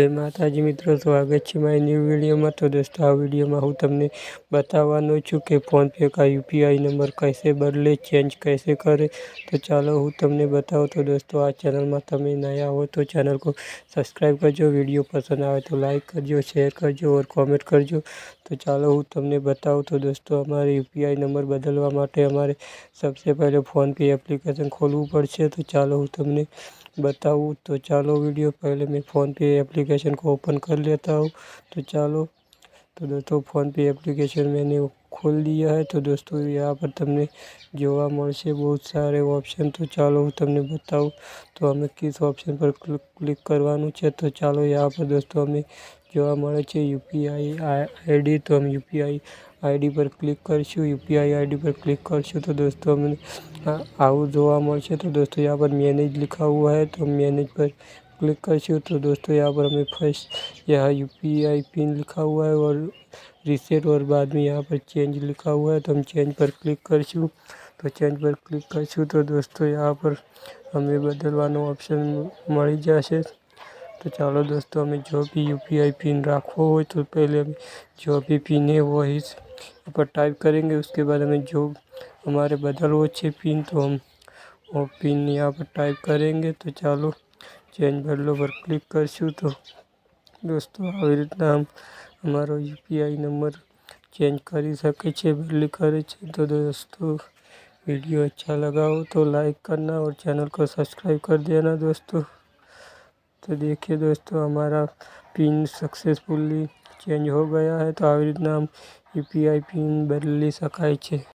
જય માતાજી મિત્રો સ્વાગત છે મારી ન્યૂ વિડીયોમાં તો દોસ્તો આ વિડીયોમાં હું તમને બતાવવાનો છું કે ફોનપે કા યુપીઆઈ નંબર કૈસે બદલે ચેન્જ કૈસે કરે તો ચાલો હું તમને બતાવું તો દોસ્તો આ ચેનલમાં તમે નયા હો તો ચેનલ કો સબસ્ક્રાઈબ કરજો વિડીયો પસંદ આવે તો લાઇક કરજો શેર કરજો ઓર કોમેન્ટ કરજો તો ચાલો હું તમને બતાવું તો દોસ્તો અમારે યુપીઆઈ નંબર બદલવા માટે અમારે સૌથી પહેલાં ફોનપે એપ્લિકેશન ખોલવું પડશે તો ચાલો હું તમને બતાવું તો ચાલો वीडियो पहले મેં फ़ोनपे एप्लीकेशन को ओपन કર લેતા હું તો ચાલો તો દોસ્તો ફોનપે એપ્લિકેશન મેને ખોલ लिया है तो दोस्तों यहाँ पर તમને જોવા મળશે બહુ સારે ઓપ્શન તો ચાલો હું તમને બતાવું તો અમે કિસ ઓપ્શન પર ક્લિક કરવાનું છે તો ચાલો यहाँ પર દોસ્તો અમે જોવા મળે છે યુપીઆઈ આઈડી તો અમે યુપીઆઈ આઈડી પર ક્લિક કરીશું યુપીઆઈ આઈડી पर क्लिक કરીશું तो दोस्तों અમને આવું જોવા મળશે तो दोस्तों यहाँ पर मैनेज लिखा हुआ है तो मैनेज पर क्लिक करिए तो दोस्तों यहाँ पर हमें फर्स्ट यहाँ यू पिन लिखा हुआ है और रिसेट और बाद में यहाँ पर चेंज लिखा हुआ है तो हम चेंज पर क्लिक करूँ तो चेंज पर क्लिक करूँ तो दोस्तों यहाँ पर हमें बदलवा ऑप्शन मिली જશે तो हमें जो भी यू पी आई पिन रखो हो तो पहले हम जो भी पिन है वो इस पर टाइप करेंगे उसके बाद हमें जो हमारे बदल वो अच्छे पिन तो हम वो पिन यहाँ पर टाइप करेंगे તો ચાલો ચેન્જ બદલો પર ક્લિક કરશું તો દોસ્તો આવી રીતના આમ અમારો UPI number change number change कर सके કરે છે तो दोस्तों वीडियो तो अच्छा लगा हो तो लाइक करना और चैनल को सब्सक्राइब कर देना दोस्तों तो देखिए दोस्तों हमारा पिन સક્સેસફુલી ચેન્જ હો ગયા હે તો આવી રીતના આમ યુપીઆઈ પિન બદલી શકાય છે